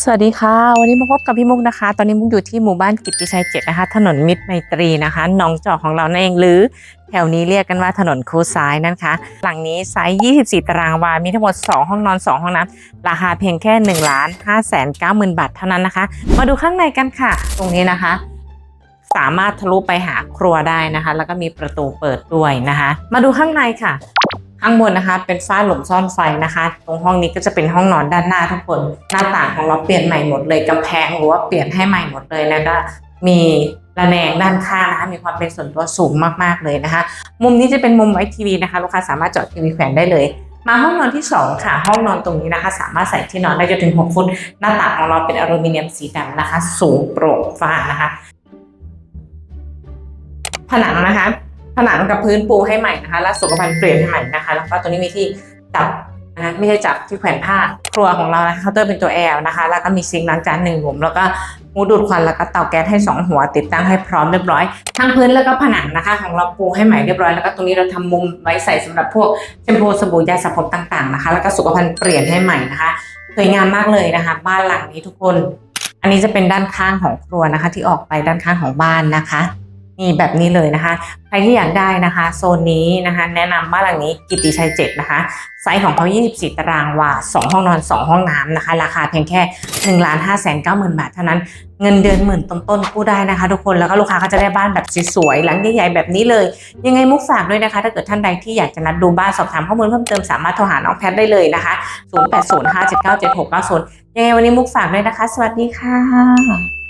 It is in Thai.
สวัสดีค่ะ วันนี้มาพบกับพี่มุกนะคะ ตอนนี้มุกอยู่ที่หมู่บ้านกิติชัยเจ็ดนะคะ ถนนมิตรไมตรีนะคะหนองจอกของเรานั่นเองหรือ แถวนี้เรียกกันว่าถนนคูซ้ายนะคะหลังนี้ไซส์24 ตารางวา มีทั้งหมด 2 ห้องนอน 2 ห้องน้ำราคาเพียงแค่1ล้าน5แสน9หมื่นบาทเท่านั้นนะคะ มาดูข้างในกันค่ะ ตรงนี้นะคะ สามารถทะลุไปหาครัวได้นะคะ แล้วก็มีประตูเปิดด้วยนะคะ มาดูข้างในค่ะ ข้างบนนะคะเป็นฝ้าหลุมซ่อนไฟนะคะ ตรงห้องนี้ก็จะเป็นห้องนอนด้านหน้าทุกคน หน้าต่างของเราเปลี่ยนใหม่หมดเลยกำแพงหรือว่าเปลี่ยนให้ใหม่หมดเลยแล้วก็มีระแนงด้านข้างนะคะมีความเป็นส่วนตัวสูงมากๆเลยนะคะ มุมนี้จะเป็นมุมไว้ทีวีนะคะลูกค้าสามารถจาะทีวีแขวนได้เลย มาห้องนอนที่สองค่ะ ห้องนอนตรงนี้นะคะ สามารถใส่ที่นอนได้จนถึง 6 ฟุต หน้าต่างของเราเป็นอลูมิเนียมสีดำนะคะ สูงโปร่งฟ้านะคะ ผนังนะคะ ผนังกับพื้นปูให้ใหม่นะคะ และสุขภัณฑ์เปลี่ยนให้ใหม่นะคะ แล้วก็ตัวนี้มีที่จับนะคะไม่ใช่จับที่แขวนผ้าครัวของเรานะคะเคาน์เตอร์เป็นตัวแอลนะคะ แล้วก็มีซิงค์ล้างจานหนึ่งหลุมแล้วก็หูดูดควันแล้วก็เตาแก๊สให้สองหัว ติดตั้งให้พร้อมเรียบร้อย ทั้งพื้นแล้วก็ผนังนะคะ ของเราปูให้ใหม่เรียบร้อยแล้วก็ตรงนี้เราทำมุมไว้ใส่สำหรับพวกแชมพูสบู่ยาสระผมต่างๆนะคะ แล้วก็สุขภัณฑ์เปลี่ยนให้ใหม่นะคะสวยงามมากเลยนะคะ บ้านหลังนี้ทุกคน อันนี้จะเป็นด้านข้างของครัวนะคะ ที่ออกไปด้านข้างของบ้านนะคะ นี่แบบนี้เลยนะคะ ใครที่อยากได้นะคะโซนนี้นะคะ แนะนำบ้านหลังนี้กิติชัยเจ็ดนะคะ ไซส์ของเขา 24 ตารางวา 2 ห้องนอน 2 ห้องน้ำนะคะ ราคาเพียงแค่1ล้าน5แสน9หมื่นบาทเท่านั้น เงินเดือนหมื่นต้นๆกู้ได้นะคะ ทุกคน แล้วก็ลูกค้าก็จะได้บ้านแบบสวยๆ หลังใหญ่ๆ แบบนี้เลย ยังไงมุกฝากด้วยนะคะ ถ้าเกิดท่านใดที่อยากจะนัดดูบ้านสอบถามข้อมูลเพิ่มเติมสามารถโทรหาน้องแพทได้เลยนะคะ 0805797690 ยังไงวันนี้มุกฝากด้วยนะคะ สวัสดีค่ะ